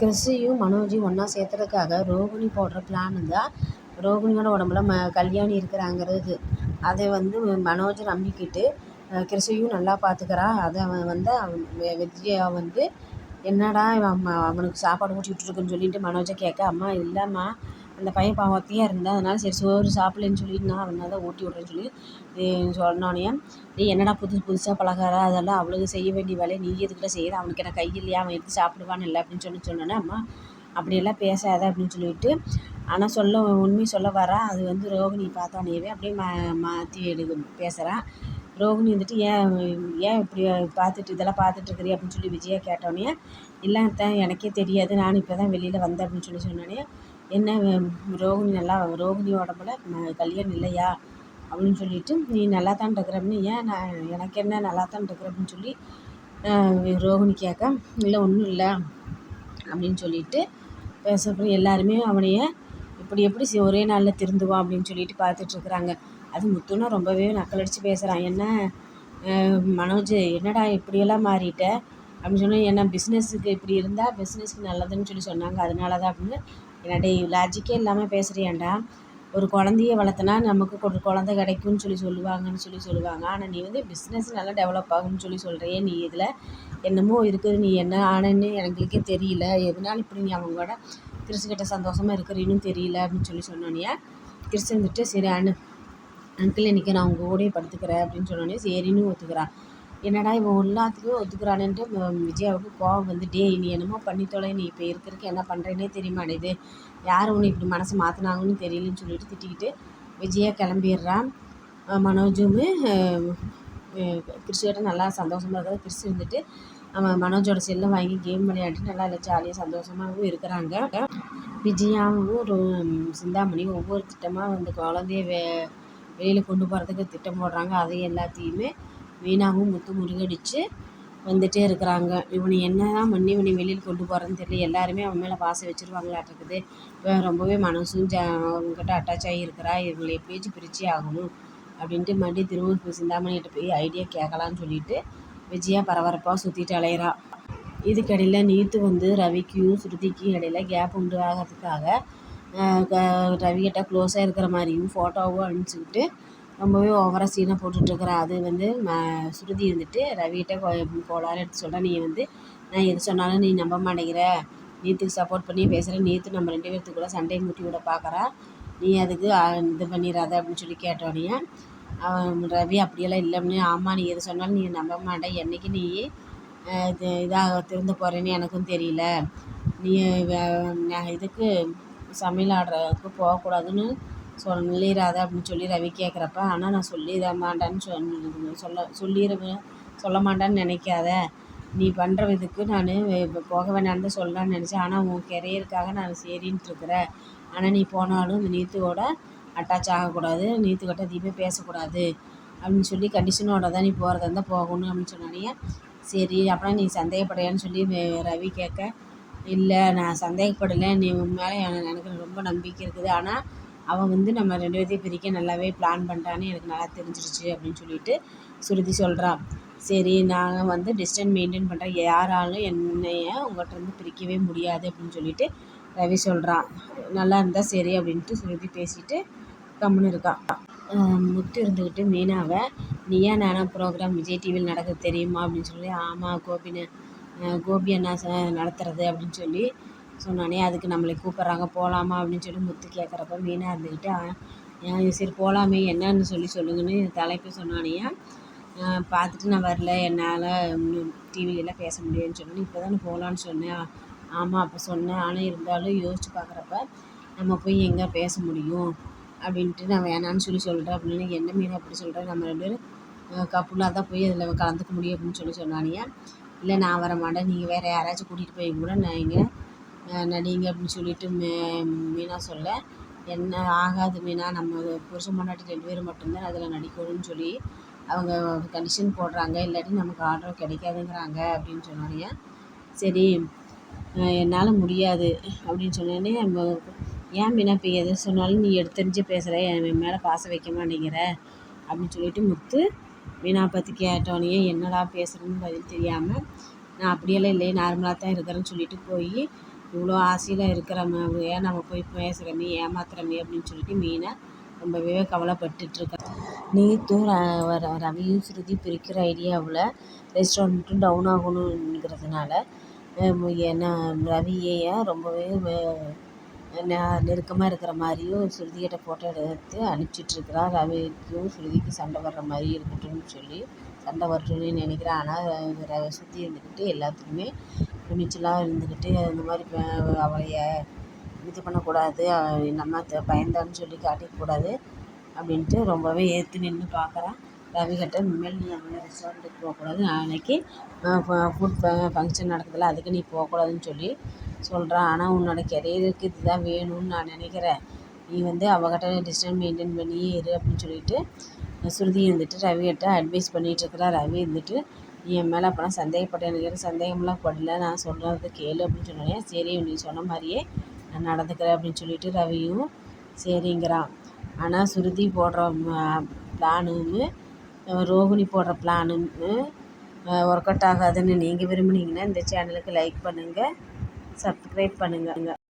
கிறிஸையும் மனோஜையும் ஒன்றா சேர்த்துறதுக்காக ரோகிணி போடுற பிளான் தான். ரோகிணியோட உடம்புல ம கல்யாணி இருக்கிறாங்கிறது. அதை வந்து மனோஜ் நம்பிக்கிட்டு கிறிஸையும் நல்லா பார்த்துக்கிறா அதை அவன் வந்து அவன் விஜயா வந்து என்னடா இவன் அம்மா அவனுக்கு சாப்பாடு ஊட்டி விட்டுருக்குன்னு சொல்லிட்டு மனோஜை கேட்க அம்மா இல்லைம்மா அந்த பையன் பாவத்தையாக இருந்தால் அதனால் சரி சோறு சாப்பிடலன்னு சொல்லிட்டு நான் அவனால் தான் ஊட்டி விட்றேன்னு சொல்லி சொன்னோடனே நீ என்னடா புதுசு புதுசாக பலகாரம் அதெல்லாம் அவளுக்கு செய்ய வேண்டிய வேலையை நீ எதுக்கிட்ட செய்கிற அவனுக்கு எனக்கு கை இல்லையா? அவன் எடுத்து சாப்பிடுவான் இல்லை அப்படின்னு சொல்லி சொன்னோன்னே அம்மா அப்படியெல்லாம் பேசாத அப்படின்னு சொல்லிட்டு ஆனால் சொல்ல உண்மை சொல்ல வரா. அது வந்து ரோகிணி பார்த்தோன்னேவே அப்படியே மா மாற்றி எடுக்க பேசுகிறான் ரோகிணி வந்துட்டு ஏன் ஏன் இப்படி பார்த்துட்டு இதெல்லாம் பார்த்துட்ருக்குறிய அப்படின்னு சொல்லி விஜயா கேட்டோடனே இல்லை தான் எனக்கே தெரியாது. நான் இப்போ தான் வெளியில் வந்தேன். அப்படின்னு சொல்லி சொன்னோடனே என்ன ரோகிணி நல்லா ரோகிணி உடம்புல கல்யாணம் இல்லையா? அப்படின்னு சொல்லிட்டு நீ நல்லா தான் இருக்கிற அப்படின்னு ஏன் நான் எனக்கு என்ன நல்லா தான் இருக்கிற அப்படின்னு சொல்லி ரோகிணி கேட்க இல்லை ஒன்றும் இல்லை அப்படின்னு சொல்லிட்டு பேசப்போ எல்லாருமே அவனைய இப்படி எப்படி ஒரே நாளில் திருந்துவான் அப்படின்னு சொல்லிட்டு பார்த்துட்ருக்குறாங்க அது முத்துனா ரொம்பவே நக்கலடிச்சு பேசுகிறான் என்ன மனோஜ் என்னடா இப்படியெல்லாம் மாறிட்ட? அப்படின்னு சொன்னால் என்ன பிஸ்னஸுக்கு இப்படி இருந்தால் பிஸ்னஸ்க்கு நல்லதுன்னு சொல்லி சொன்னாங்க. அதனால தான் அப்படின்னு என்னடா லாஜிக்கே இல்லாமல் பேசுகிறியாண்டா ஒரு குழந்தைய வளர்த்தனா நமக்கு ஒரு குழந்த கிடைக்கும்னு சொல்லி சொல்லுவாங்கன்னு சொல்லி சொல்லுவாங்க. ஆனால் நீ வந்து பிஸ்னஸ் நல்லா டெவலப் ஆகும்னு சொல்லி சொல்கிறியே நீ இதில் என்னமோ இருக்குது. நீ என்ன ஆனன்னு எங்களுக்கே தெரியல. எதனால இப்படி நீ அவங்களோட கிறிஸ்துக்கிட்ட சந்தோஷமாக இருக்கிறீன்னு தெரியல அப்படின்னு சொல்லி சொன்னோன்னே கிறிஸ்து வந்துட்டு சரி அனு அங்கிள் இன்றைக்கி நான் உங்கள் கூடயே படுத்துக்கிறேன் அப்படின்னு சொன்னோடனே சரின்னு ஒத்துக்கிறான். என்னடா இவன் எல்லாத்துக்கும் ஒத்துக்கிறானேன்ட்டு விஜயாவுக்கு கோவம் வந்து டேய் நீ என்னமோ பண்ணி தொலை நீ இப்போ இருக்கிறதுக்கு என்ன பண்ணுறேனே தெரிய மாட்டேது யார் உன்னை இப்படி மனசு மாற்றினாங்கன்னு தெரியலன்னு சொல்லிட்டு திட்டிக்கிட்டு விஜயா கிளம்பிடுறான் மனோஜும் கிறிஸ்டியோட நல்லா சந்தோஷமாக இருக்கிறது கிறிஸ்டி இருந்துட்டு அவன் மனோஜோட செல்லை வாங்கி கேம் விளையாடிட்டு நல்லா இல்லை ஜாலியாக சந்தோஷமாகவும் இருக்கிறாங்க. விஜயாவும் ஒரு சிந்தாமணியும் ஒவ்வொரு திட்டமாக வந்து குழந்தைய வெ வெளியில் கொண்டு போகிறதுக்கு திட்டம் போடுறாங்க. அது எல்லாத்தையுமே வீணாகவும் முத்து முருகடிச்சு வந்துகிட்டே இருக்கிறாங்க. இவனை என்ன தான் பண்ணி இவனை வெளியில் கொண்டு போகிறதுன்னு தெரியல. எல்லாருமே அவன் மேலே பாசம் வச்சுருவாங்களாட்டிருக்குது. இவன் ரொம்பவே மனசும் ஜ அவங்ககிட்ட அட்டாச் ஆகி இருக்கிறா இவங்களை எப்படியாச்சும் பிரிச்சே ஆகணும் அப்படின்ட்டு மறுபடியும் திரும்ப சிந்தாமணிகிட்ட போய் ஐடியா கேட்கலான்னு சொல்லிட்டு விஜயா பரபரப்பாக சுற்றிட்டு அலையிறா. இதுக்கடையில் நீத்து வந்து ரவிக்கும் ஸ்ருதிக்கும் இடையில கேப் உண்டு ஆகிறதுக்காக ரவிக்கிட்ட க்ளோஸாக இருக்கிற மாதிரியும் ஃபோட்டோவும் அனுப்பிச்சிக்கிட்டு ரொம்பவே ஓவராக சீனாக போட்டுட்ருக்குறா. அது வந்து ம ஸ்ருதி இருந்துட்டு ரவிகிட்ட கோளாறு எடுத்து சொல்கிறா நீ வந்து நான் எது சொன்னாலும் நீ நம்ப மாட்டேங்கிற. நீத்துக்கு சப்போர்ட் பண்ணி பேசுகிற நீத்து நம்ம ரெண்டு பேர்த்துக்குள்ள சண்டையை மூட்டி விட பார்க்குறா நீ அதுக்கு இது பண்ணிடாத அப்படின்னு சொல்லி கேட்டோடனே அவன் ரவி அப்படியெல்லாம் இல்லைன்னு ஆமாம் நீ எது சொன்னாலும் நீ நம்ப மாட்டேன் என்றைக்கு நீ இது இதாக திறந்து போகிறேன்னு எனக்கும் தெரியல. நீ இதுக்கு சமையல் ஆடுறதுக்கு போகக்கூடாதுன்னு சொல்லிடாத அப்படின்னு சொல்லி ரவி கேட்குறப்ப ஆனால் நான் சொல்லிட மாட்டேன்னு சொல் சொல்ல சொல்லிடுவேன் சொல்ல மாட்டேன்னு நினைக்காத. நீ பண்ணுற இதுக்கு நான் இப்போ போக வேணான்னு தான் சொல்லலான்னு நினச்சேன். ஆனால் உன் கெரியருக்காக நான் சரின்ட்டு இருக்கிறேன் ஆனால் நீ போனாலும் இந்த நீத்துவோட அட்டாச் ஆகக்கூடாது. நீத்துக்கிட்ட எதையுமே பேசக்கூடாது. அப்படின்னு சொல்லி கண்டிஷனோட தான் நீ போகிறதா இருந்தால் போகணும் அப்படின்னு சொன்னானே சரி அப்புறம் நீ சந்தேகப்படையான்னு சொல்லி ரவி கேட்க இல்லை நான் சந்தேகப்படலை. நீ உன் மேலே எனக்கு ரொம்ப நம்பிக்கை இருக்குது. ஆனால் அவன் வந்து நம்ம ரெண்டு பேர்த்தையும் பிரிக்க நல்லாவே பிளான் பண்ணிட்டான்னு எனக்கு நல்லா தெரிஞ்சிருச்சு அப்படின்னு சொல்லிட்டு சுருதி சொல்கிறான் சரி நாங்கள் வந்து டிஸ்டன்ஸ் மெயின்டைன் பண்ணுறேன் யாராலும் என்னைய உங்கள்கிட்ட பிரிக்கவே முடியாது அப்படின்னு சொல்லிட்டு ரவி சொல்கிறான் நல்லா இருந்தால் சரி அப்படின்ட்டு சுருதி பேசிட்டு கம்முன்னு இருக்கான் முத்து இருந்துக்கிட்டு மீனாவை நீயா நானா ப்ரோக்ராம் விஜய் டிவியில் நடக்குது தெரியுமா? அப்படின்னு சொல்லி ஆமாம் கோபின்னு கோபி அண்ணா நடத்துறது அப்படின்னு சொல்லி சொன்னானே அதுக்கு நம்மளை கூப்பிட்றாங்க போகலாமா அப்படின்னு சொல்லி முத்து கேட்குறப்ப மீனாக இருந்துக்கிட்டு சரி போகலாமே என்னன்னு சொல்லி சொல்லுங்கன்னு தலைப்பு சொன்னானே பார்த்துட்டு நான் வரல என்னால் டிவிலெலாம் பேச முடியாதுன்னு சொன்னேன் இப்போ தானே போகலான்னு சொன்னேன் ஆமாம் அப்போ சொன்னேன் ஆனால் இருந்தாலும் யோசித்து பார்க்குறப்ப நம்ம போய் எங்கே பேச முடியும்? அப்படின்ட்டு நான் வேணான்னு சொல்லி சொல்கிறேன் அப்படின்னு என்ன மீன் அப்படி சொல்கிறேன் நம்ம ரெண்டு பேரும் கப்புலாக தான் போய் அதில் கலந்துக்க முடியும் அப்படின்னு சொல்லி சொன்னானியா இல்லை நான் வர மாட்டேன் நீங்கள் வேறு யாராச்சும் கூட்டிகிட்டு போய் கூட நான் இங்கே நடிங்க அப்படின்னு சொல்லிட்டு மே மீனா சொல்ல என்ன ஆகாது மீனா நம்ம புருஷன் பொண்டாட்டி ரெண்டு பேரும் மட்டும்தான் அதில் நடிக்கணும்னு சொல்லி அவங்க கண்டிஷன் போடுறாங்க. இல்லாட்டி நமக்கு ஆர்டர் கிடைக்காதுங்கிறாங்க அப்படின்னு சொன்னாங்க சரி என்னால் முடியாது அப்படின்னு சொன்னோடனே ஏன் மீனா இப்போ எது சொன்னாலும் நீ எடுத்தறிஞ்சு பேசுகிற என் மேலே பாசம் வைக்க மாட்டேங்கிற அப்படின்னு சொல்லிட்டு முத்து மீனா பற்றி கேட்டோடனே என்னடா பேசுகிறேன்னு பதில் தெரியாமல் நான் அப்படியெல்லாம் இல்லையே நார்மலாக தான் இருக்கிறேன்னு சொல்லிட்டு போய் இவ்வளோ ஆசையில் இருக்கிற ஏன் நம்ம போய் பேசுகிறோமே ஏமாத்துறோமே அப்படின்னு சொல்லிட்டு மீனை ரொம்பவே கவலைப்பட்டுட்ருக்கா. நீத்தும் ர ரவியும் ஸ்ருதி பிரிக்கிற ஐடியாவில் ரெஸ்டாரண்ட்டும் டவுன் ஆகணுங்கிறதுனால என்ன ரவியை ரொம்பவே நெருக்கமாக இருக்கிற மாதிரியும் ஸ்ருதிகிட்ட ஃபோட்டோ எடுத்து அனுப்பிச்சிட்ருக்குறா. ரவிக்கும் ஸ்ருதிக்கும் சண்டை வர்ற மாதிரி இருக்கட்டும்னு சொல்லி சண்டை வரட்டும்னு நினைக்கிறேன். ஆனால் சுற்றி இருந்துக்கிட்டு எல்லாத்துக்குமே துணிச்சலாக இருந்துக்கிட்டு இந்த மாதிரி அவளைய இது பண்ணக்கூடாது நம்ம பயந்தான்னு சொல்லி காட்டிக்கக்கூடாது அப்படின்ட்டு ரொம்பவே ஏற்று நின்று பார்க்குறேன் ரவிகிட்ட இனிமேல் நீ அந்த ரெஸ்டாரண்ட்டுக்கு போகக்கூடாது. நாளைக்கு ஃபுட் ஃபங்க்ஷன் நடக்குதுல்ல அதுக்கு நீ போகக்கூடாதுன்னு சொல்லி சொல்கிறான் ஆனால் உன்னோட கெரியருக்கு இதுதான் வேணும்னு நான் நினைக்கிறேன். நீ வந்து அவகிட்ட டிஸ்டன்ஸ் மெயின்டைன் பண்ணியே இரு அப்படின்னு சொல்லிட்டு ஸ்ருதி இருந்துட்டு ரவிகிட்ட அட்வைஸ் பண்ணிகிட்ருக்குறா ரவி இருந்துட்டு என் மேலே அப்போலாம் சந்தேகப்பட்ட எனக்கு சந்தேகம்லாம் படல. நான் சொல்கிறத கேளு அப்படின்னு சொன்னோடனே சரி நீ சொன்ன மாதிரியே நான் நடந்துக்கிறேன் அப்படின்னு சொல்லிட்டு ரவியும் சரிங்கிறான் ஆனால் ஸ்ருதி போடுற பிளானுன்னு ரோகிணி போடுற பிளானுன்னு ஒர்க் அவுட் ஆகாதுன்னு நீங்கள் விரும்புனீங்கன்னா இந்த சேனலுக்கு லைக் பண்ணுங்கள் சப்ஸ்கிரைப் பண்ணுங்கள்